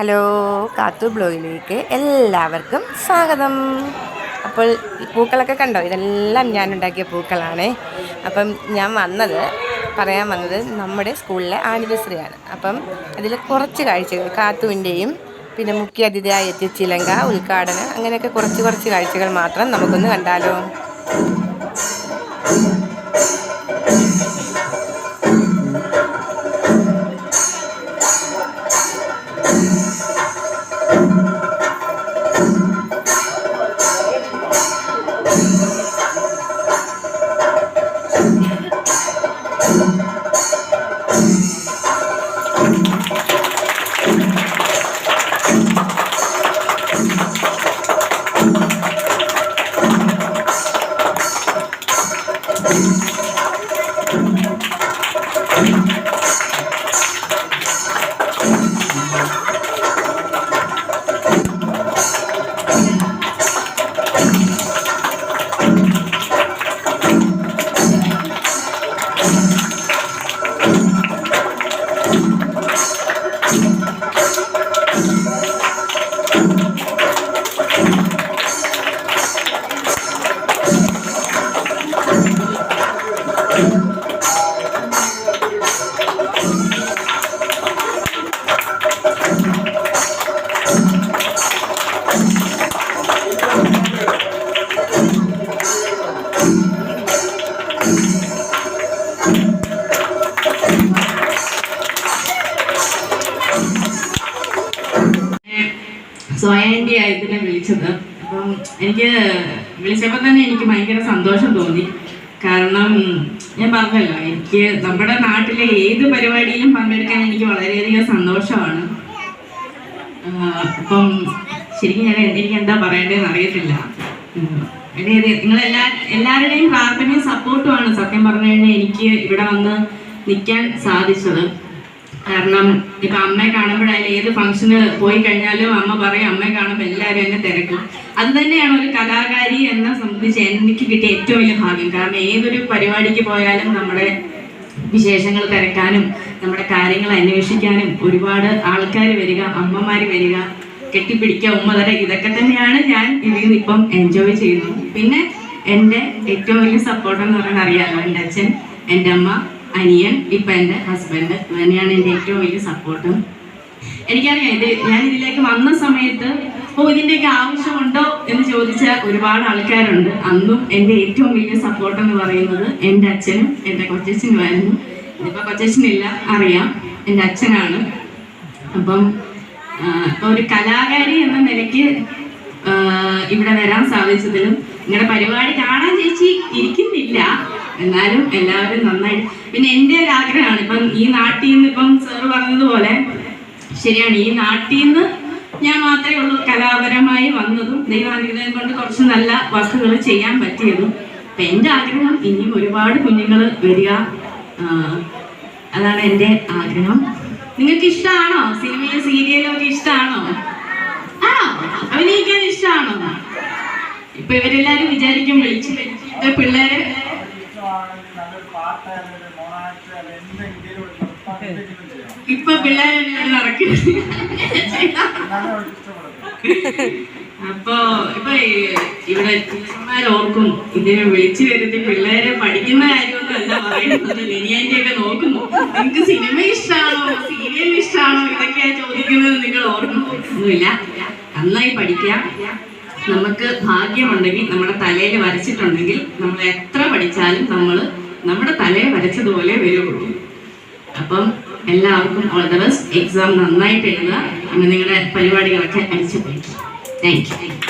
Hello കാത്തു ബ്ലോഗിലേക്ക് എല്ലാവർക്കും സ്വാഗതം. അപ്പോൾ പൂക്കളൊക്കെ കണ്ടോ? ഇതെല്ലാം ഞാൻ ഉണ്ടാക്കിയ പൂക്കളാണ്. അപ്പം ഞാൻ വന്നത് പറയാൻ വന്നത് നമ്മുടെ സ്കൂളിലെ ആനിവേഴ്സറിയാണ്. അപ്പം അതിൽ കുറച്ച് കാഴ്ചകൾ കാത്തുവിന്റെയും പിന്നെ മുഖ്യ അതിഥിയായി എത്തിയ ചിലങ്ക ഉദ്ഘാടനം അങ്ങനെയൊക്കെ കുറച്ച് കുറച്ച് കാഴ്ചകൾ മാത്രം നമുക്കൊന്ന് കണ്ടാലോ? സ്വയന്റി ആയതിനെ വിളിച്ചത് അപ്പം എനിക്ക് വിളിച്ചപ്പോൾ തന്നെ എനിക്ക് ഭയങ്കര സന്തോഷം തോന്നി. കാരണം ഞാൻ പറഞ്ഞല്ലോ എനിക്ക് നമ്മുടെ നാട്ടിലെ ഏത് പരിപാടിയിലും പങ്കെടുക്കാൻ എനിക്ക് വളരെയധികം സന്തോഷമാണ്. അപ്പം ശരിക്കും ഞാൻ എനിക്ക് എന്താ പറയേണ്ടതെന്ന് അറിയത്തില്ല. നിങ്ങൾ എല്ലാ എല്ലാവരുടെയും പ്രാർത്ഥനയും സപ്പോർട്ടുമാണ് സത്യം പറഞ്ഞു കഴിഞ്ഞാൽ എനിക്ക് ഇവിടെ വന്ന് നിൽക്കാൻ സാധിച്ചത്. കാരണം ഇപ്പൊ അമ്മയെ കാണുമ്പോഴായാലും ഏത് ഫംഗ്ഷന് പോയി കഴിഞ്ഞാലും അമ്മ പറയും അമ്മയെ കാണുമ്പോൾ എല്ലാവരും എന്നെ തിരക്കും. അത് തന്നെയാണ് ഒരു കലാകാരി എന്ന സംബന്ധിച്ച് എനിക്ക് കിട്ടിയ ഏറ്റവും വലിയ ഭാഗ്യം. കാരണം ഏതൊരു പരിപാടിക്ക് പോയാലും നമ്മുടെ വിശേഷങ്ങൾ തിരക്കാനും നമ്മുടെ കാര്യങ്ങൾ അന്വേഷിക്കാനും ഒരുപാട് ആൾക്കാർ വരിക അമ്മമാർ വരിക കെട്ടിപ്പിടിക്കുക ഉമ്മ തര ഇതൊക്കെ തന്നെയാണ് ഞാൻ ഇതിൽ നിന്ന് ഇപ്പം എൻജോയ് ചെയ്യുന്നത്. പിന്നെ എന്റെ ഏറ്റവും വലിയ സപ്പോർട്ട് എന്ന് പറയുന്നത് അറിയാമല്ലോ എന്റെ അച്ഛൻ എന്റെ അമ്മ അനിയൻ ഇപ്പം എന്റെ ഹസ്ബൻഡ് തന്നെയാണ് എന്റെ ഏറ്റവും വലിയ സപ്പോർട്ട് എനിക്കറിയാം ഇത് ഞാൻ ഇതിലേക്ക് വന്ന സമയത്ത് ഓ ഇതിന്റെയൊക്കെ ആവശ്യമുണ്ടോ എന്ന് ചോദിച്ച ഒരുപാട് ആൾക്കാരുണ്ട്. അന്നും എന്റെ ഏറ്റവും വലിയ സപ്പോർട്ട് എന്ന് പറയുന്നത് എന്റെ അച്ഛനും എന്റെ കൊച്ചച്ഛനുമായിരുന്നു. ഇതിപ്പോൾ കൊച്ചച്ഛനില്ല അറിയാം. എന്റെ അച്ഛനാണ്. അപ്പം ഒരു കലാകാരി എന്ന നിലയ്ക്ക് ഇവിടെ വരാൻ സാധിച്ചതിലും നിങ്ങളുടെ പരിപാടി കാണാൻ ചേച്ചി ഇരിക്കുന്നില്ല. എന്നാലും എല്ലാവരും നന്നായിട്ട് പിന്നെ എന്റെ ഒരു ആഗ്രഹമാണ്. ഇപ്പം ഈ നാട്ടിൽ നിന്ന് ഇപ്പം സാറ് പറഞ്ഞതുപോലെ ശരിയാണ്. ഈ നാട്ടിൽ നിന്ന് ഞാൻ മാത്രമേ ഉള്ളൂ കലാപരമായി വന്നതും ദൈവാനുഗ്രഹം കൊണ്ട് കുറച്ച് നല്ല വർക്കുകൾ ചെയ്യാൻ പറ്റിയതും. അപ്പം എന്റെ ആഗ്രഹം ഇനിയും ഒരുപാട് കുഞ്ഞുങ്ങൾ വരിക. അതാണ് എന്റെ ആഗ്രഹം. നിങ്ങൾക്ക് ഇഷ്ടമാണോ? സിനിമയും സീരിയലും ഒക്കെ ഇഷ്ടമാണോ? ആണോ? അഭിനയിക്കാൻ ഇഷ്ടമാണോ? ഇപ്പൊ ഇവരെല്ലാരും വിചാരിക്കും വിളിച്ചു ഇപ്പൊ നടക്കുന്നത് അപ്പൊ ഇപ്പൊ ഇവിടെ ടീച്ചർമാർ ഓർക്കും ഇതിനെ വിളിച്ചു വരുത്തി പിള്ളേരെ പഠിക്കുന്ന കാര്യമൊന്നും അല്ല പറയുന്നത്. ഒക്കെ നോക്കുന്നു. നിങ്ങൾക്ക് സിനിമ ഇഷ്ടമാണോ സീരിയൽ ഇഷ്ടമാണോ ഇതൊക്കെയാ ചോദിക്കുന്നത് നിങ്ങൾ ഓർക്കുന്നു ഒന്നുമില്ല. നന്നായി പഠിക്കാം. നമുക്ക് ഭാഗ്യമുണ്ടെങ്കിൽ നമ്മുടെ തലയിൽ വരച്ചിട്ടുണ്ടെങ്കിൽ നമ്മൾ എത്ര പഠിച്ചാലും നമ്മൾ നമ്മുടെ തലയിൽ വരച്ചതുപോലെ വരുള്ളൂ അപ്പം എല്ലാവർക്കും ഓൾ ദ ബെസ്റ്റ് എക്സാം നന്നായിട്ട് എഴുതുക അങ്ങനെ നിങ്ങളുടെ പരിപാടികളൊക്കെ അടിച്ചു പോയി താങ്ക് യു